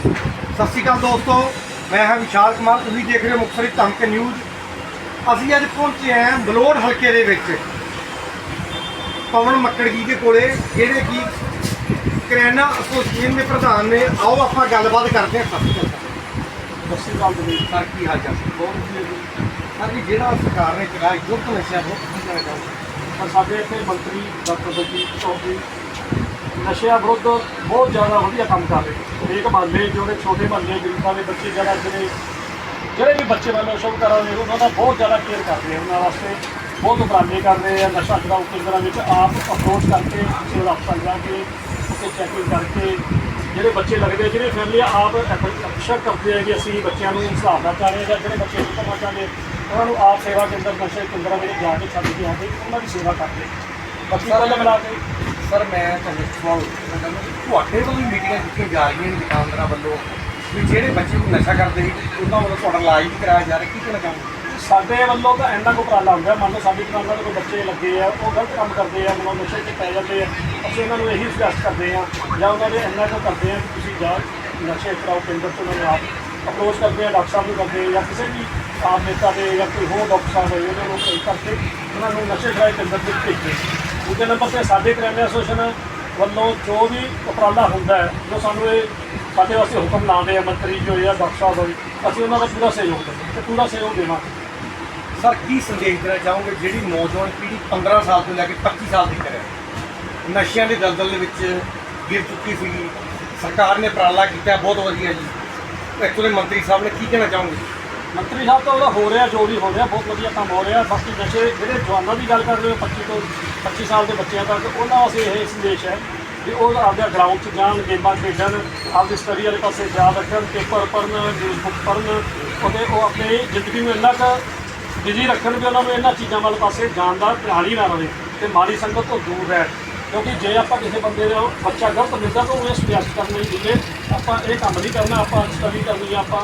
ਸਤਿ ਸ਼੍ਰੀ ਅਕਾਲ ਦੋਸਤੋ ਮੈਂ ਹਾਂ ਵਿਸ਼ਾਲ ਕੁਮਾਰ ਤੁਸੀਂ ਦੇਖ ਰਹੇ ਹੋ ਮੁਕਤਸਰੀ ਧਮਕ ਨਿਊਜ਼। ਅਸੀਂ ਅੱਜ ਪਹੁੰਚੇ ਹਾਂ ਬਲੋਡ ਹਲਕੇ ਦੇ ਵਿੱਚ ਪਵਨ ਮੱਕੜਗੀ ਦੇ ਕੋਲੇ ਜਿਹੜੇ ਕਿ ਕਰਿਆਨਾ ਐਸੋਸੀਏਸ਼ਨ ਦੇ ਪ੍ਰਧਾਨ ਨੇ। ਆਓ ਆਪਾਂ ਗੱਲਬਾਤ ਕਰਦੇ ਹਾਂ ਸਤਿ ਸ਼੍ਰੀ ਅਕਾਲ। ਸਤਿ ਸ਼੍ਰੀ ਅਕਾਲ ਜੀ। ਸਰ ਕੀ ਹਾਲ ਚਾਲ? ਬਹੁਤ ਵਧੀਆ ਜੀ। ਸਰ ਜੀ ਜਿਹੜਾ ਸਰਕਾਰ ਨੇ ਚਲਾਇਆ ਯੁੱਧ ਨਸ਼ਿਆਂ ਤੋਂ ਪਰ ਸਾਡੇ ਇੱਥੇ ਮੰਤਰੀ ਡਾਕਟਰ ਬਲਜੀਤ ਚੌਧਰੀ ਨਸ਼ਿਆਂ ਵਿਰੁੱਧ ਬਹੁਤ ਜ਼ਿਆਦਾ ਵਧੀਆ ਕੰਮ ਕਰ ਰਹੇ ਹਰੇਕ ਮਹੱਲੇ ਜਿਹੜੇ ਛੋਟੇ ਮਹੱਲੇ ਗਰੀਬਾਂ ਦੇ ਬੱਚੇ ਜਿਹੜਾ ਜਿਹੜੇ ਜਿਹੜੇ ਵੀ ਬੱਚੇ ਵੱਲੋਂ ਸ਼ੁਭ ਕਰ ਰਹੇ ਉਹਨਾਂ ਦਾ ਬਹੁਤ ਜ਼ਿਆਦਾ ਕੇਅਰ ਕਰਦੇ ਆ। ਉਹਨਾਂ ਵਾਸਤੇ ਬਹੁਤ ਉਪਰਾਲੇ ਕਰ ਰਹੇ ਆ। ਨਸ਼ਾ ਛਡਾਊ ਕੇਂਦਰਾਂ ਵਿੱਚ ਆਪ ਅਪਰੋਚ ਕਰਕੇ ਸਿਵਲ ਹਸਪਤਾਲ ਜਾ ਕੇ ਉੱਥੇ ਚੈਕਿੰਗ ਕਰਕੇ ਜਿਹੜੇ ਬੱਚੇ ਲੱਗਦੇ ਜਿਹੜੇ ਫੈਮਲੀ ਆਪ ਅਕਸ਼ਰ ਕਰਦੇ ਆ ਕਿ ਅਸੀਂ ਬੱਚਿਆਂ ਨੂੰ ਸੁਧਾਰਨਾ ਚਾਹ ਰਹੇ ਜਾਂ ਜਿਹੜੇ ਬੱਚੇ ਨਹੀਂ ਕਰਨਾ ਚਾਹੁੰਦੇ ਉਹਨਾਂ ਨੂੰ ਆਪ ਸੇਵਾ ਕੇਂਦਰ ਨਸ਼ੇ ਕੇਂਦਰਾਂ ਵਿੱਚ ਜਾ ਕੇ ਛੱਡ ਕੇ ਆਉਂਦੇ ਉਹਨਾਂ ਦੀ ਸੇਵਾ ਕਰਦੇ ਬਾਕੀ ਕੁੱਲ ਮਿਲਾ ਕੇ ਸਰ, ਮੈਂ ਤੁਹਾਨੂੰ ਇੱਕ ਸਵਾਲ ਪੁੱਛਣਾ ਤੁਹਾਡੇ ਵੱਲੋਂ ਮੀਟਿੰਗਾਂ ਕੀਤੀਆਂ ਜਾ ਰਹੀਆਂ ਨੇ ਦੁਕਾਨਦਾਰਾਂ ਵੱਲੋਂ, ਵੀ ਜਿਹੜੇ ਬੱਚੇ ਨੂੰ ਨਸ਼ਾ ਕਰਦੇ ਸੀ, ਉਹਨਾਂ ਵੱਲੋਂ ਤੁਹਾਡਾ ਇਲਾਜ ਵੀ ਕਰਾਇਆ ਜਾ ਰਿਹਾ, ਕੀ ਕਹਿਣਾ ਚਾਹੁੰਦੇ ਸਾਡੇ ਵੱਲੋਂ ਤਾਂ ਇੰਨਾ ਕੁ ਉਪਰਾਲਾ ਹੁੰਦਾ, ਮੰਨ ਲਓ ਸਾਡੀ ਦੁਕਾਨਾਂ ਦੇ ਕੋਈ ਬੱਚੇ ਲੱਗੇ ਆ, ਉਹ ਗਲਤ ਕੰਮ ਕਰਦੇ ਆ ਮਨੋਂ ਨਸ਼ੇ 'ਚ ਪੈ ਜਾਂਦੇ ਆ, ਅਸੀਂ ਉਹਨਾਂ ਨੂੰ ਇਹੀ ਸੁਜੈਸਟ ਕਰਦੇ ਆ, ਜਾਂ ਉਹਨਾਂ ਦੇ ਇੰਨਾ ਕੁ ਕਰਦੇ ਆ ਕਿ ਤੁਸੀਂ ਜਾ ਨਸ਼ੇ ਕਰਾਓ ਕੇਂਦਰ ਤੋਂ ਉਹਨਾਂ ਨੂੰ ਆਪ ਅਪਰੋਚ ਕਰਦੇ ਆ, ਡਾਕਟਰ ਸਾਹਿਬ ਨੂੰ ਕਰਦੇ ਆ, ਜਾਂ ਕਿਸੇ ਵੀ ਆਪ ਨੇਤਾ ਦੇ ਜਾਂ ਕੋਈ ਹੋਰ ਡਾਕਟਰ ਸਾਹਿਬ ਹੈ ਉਹਨਾਂ ਨੂੰ ਕਈ ਕਰਕੇ ਉਹਨਾਂ ਨੂੰ ਨਸ਼ੇ ਛੁਡਾਊ ਕੇਂਦਰ 'ਤੇ ਭੇਜੇ ਦੂਜੇ ਨੰਬਰ ਤੇ ਸਾਡੇ ਕਰਿਆਨਾ ਐਸੋਸੀਏਸ਼ਨ ਵੱਲੋਂ ਜੋ ਵੀ ਉਪਰਾਲਾ ਹੁੰਦਾ ਹੈ ਜੋ ਸਾਨੂੰ ਇਹ ਸਾਡੇ ਵਾਸਤੇ ਹੁਕਮ ਲਾਉਂਦੇ ਆ ਮੰਤਰੀ ਜੋ ਜਾਂ ਡਾਕਟਰ ਸਾਹਿਬ ਹੋਏ ਅਸੀਂ ਉਹਨਾਂ ਦਾ ਪੂਰਾ ਸਹਿਯੋਗ ਦਿੰਦੇ ਤੇ ਪੂਰਾ ਸਹਿਯੋਗ ਦੇਵਾਂਗੇ। ਸਰ ਕੀ ਸੰਦੇਸ਼ ਦੇਣਾ ਚਾਹੋਗੇ ਜਿਹੜੀ ਨੌਜਵਾਨ ਪੀੜ੍ਹੀ 15 ਸਾਲ ਤੋਂ ਲੈ ਕੇ 25 ਸਾਲ ਦੀ ਕਰੇ ਨਸ਼ਿਆਂ ਦੇ ਦਲਦਲ ਦੇ ਵਿੱਚ ਗਿਰ ਚੁੱਕੀ ਸੀਗੀ। ਸਰਕਾਰ ਨੇ ਉਪਰਾਲਾ ਕੀਤਾ ਬਹੁਤ ਵਧੀਆ ਜੀ। ਦੇ ਮੰਤਰੀ ਸਾਹਿਬ ਨੇ ਕੀ ਕਹਿਣਾ ਚਾਹੋਗੇ? ਮੰਤਰੀ ਸਾਹਿਬ ਤਾਂ ਉਹਦਾ ਹੋ ਰਿਹਾ ਜੋ ਵੀ ਹੋ ਰਿਹਾ ਬਹੁਤ ਵਧੀਆ ਕੰਮ ਹੋ ਰਿਹਾ। ਬਾਕੀ ਨਸ਼ੇ ਜਿਹੜੇ ਜਵਾਨਾਂ ਦੀ ਗੱਲ ਕਰ ਰਹੇ ਹੋ 25 ਤੋਂ 25 ਸਾਲ ਦੇ ਬੱਚਿਆਂ ਤੱਕ, ਉਹਨਾਂ ਵਾਸਤੇ ਇਹ ਸੰਦੇਸ਼ ਹੈ ਕਿ ਉਹ ਆਪਦੇ ਗਰਾਊਂਡ 'ਚ ਜਾਣ, ਗੇਮਾਂ ਖੇਡਣ, ਆਪਦੀ ਸਟੱਡੀ ਵਾਲੇ ਪਾਸੇ ਯਾਦ ਰੱਖਣ ਪੇਪਰ ਪੜ੍ਹਨ ਨਿਊਜ਼ ਬੁੱਕ ਪੜ੍ਹਨ ਅਤੇ ਉਹ ਆਪਣੀ ਜ਼ਿੰਦਗੀ ਨੂੰ ਇੰਨਾ ਕੁ ਬਿਜ਼ੀ ਰੱਖਣ ਵੀ ਉਹਨਾਂ ਨੂੰ ਇਹਨਾਂ ਚੀਜ਼ਾਂ ਵੱਲ ਪਾਸੇ ਜਾਣ ਦਾ ਪ੍ਰਣਾਲੀ ਨਾ ਰਹੇ ਤੇ ਮਾੜੀ ਸੰਗਤ ਤੋਂ ਦੂਰ ਰਹਿਣ। ਕਿਉਂਕਿ ਜੇ ਆਪਾਂ ਕਿਸੇ ਬੰਦੇ ਦਾ ਬੱਚਾ ਗਲਤ ਮਿਲਦਾ ਤਾਂ ਉਹ ਇਹ ਸੁਜੈਸਟ ਕਰਨ ਲਈ ਦਿੰਦੇ ਆਪਾਂ ਇਹ ਕੰਮ ਨਹੀਂ ਕਰਨਾ, ਆਪਾਂ ਸਟੱਡੀ ਕਰਨੀ ਆ, ਆਪਾਂ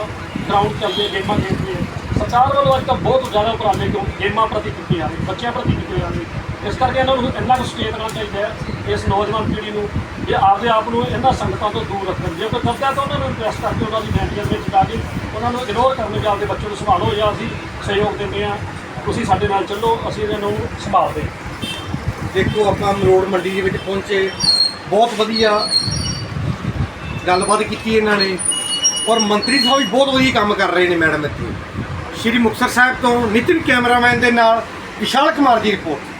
ਗਰਾਊਂਡ ਚੱਲਦੇ ਗੇਮਾਂ ਖੇਡਦੇ ਸਰਕਾਰ ਵੱਲੋਂ ਅੱਜ ਤਾਂ ਬਹੁਤ ਜ਼ਿਆਦਾ ਉਪਰਾਲੇ ਕਿਉਂ ਗੇਮਾਂ ਪ੍ਰਤੀ ਕੀਤੇ ਜਾ ਰਹੇ, ਬੱਚਿਆਂ ਪ੍ਰਤੀ ਕੀਤੇ ਜਾ ਰਹੇ। ਇਸ ਕਰਕੇ ਇਹਨਾਂ ਨੂੰ ਇੰਨਾ ਕੁ ਸੁਚੇਤ ਰਹਿਣਾ ਚਾਹੀਦਾ ਹੈ, ਇਸ ਨੌਜਵਾਨ ਪੀੜ੍ਹੀ ਨੂੰ, ਜੇ ਆਪਦੇ ਆਪ ਨੂੰ ਇਹਨਾਂ ਸੰਗਤਾਂ ਤੋਂ ਦੂਰ ਰੱਖਣ ਜੇ ਕੋਈ ਕਰਦਾ ਤਾਂ ਉਹਨਾਂ ਨੂੰ ਇੰਟਰਸਟ ਕਰਕੇ ਉਹਨਾਂ ਦੀ ਮੈਂਟੀਅਰ ਵਿੱਚ ਜਾ ਕੇ ਉਹਨਾਂ ਨੂੰ ਇਗਨੋਰ ਕਰਨ ਜਾਂ ਆਪਦੇ ਬੱਚੇ ਨੂੰ ਸੰਭਾਲੋ ਜਾਂ ਅਸੀਂ ਸਹਿਯੋਗ ਦਿੰਦੇ ਹਾਂ, ਤੁਸੀਂ ਸਾਡੇ ਨਾਲ ਚੱਲੋ, ਅਸੀਂ ਇਹਨਾਂ ਨੂੰ ਸੰਭਾਲਦੇ ਦੇਖੋ, ਆਪਾਂ ਮਰੋੜ ਮੰਡੀ ਦੇ ਵਿੱਚ ਪਹੁੰਚੇ, ਬਹੁਤ ਵਧੀਆ ਗੱਲਬਾਤ ਕੀਤੀ ਇਹਨਾਂ ਨੇ। ਔਰ ਮੰਤਰੀ ਸਾਹਿਬ ਵੀ ਬਹੁਤ ਵਧੀਆ ਕੰਮ ਕਰ ਰਹੇ ਨੇ ਮੈਡਮ ਇੱਥੇ। ਸ਼੍ਰੀ ਮੁਕਤਸਰ ਸਾਹਿਬ ਤੋਂ ਨਿਤਿਨ ਕੈਮਰਾਮੈਨ ਦੇ ਨਾਲ ਵਿਸ਼ਾਲ ਕੁਮਾਰ ਦੀ ਰਿਪੋਰਟ।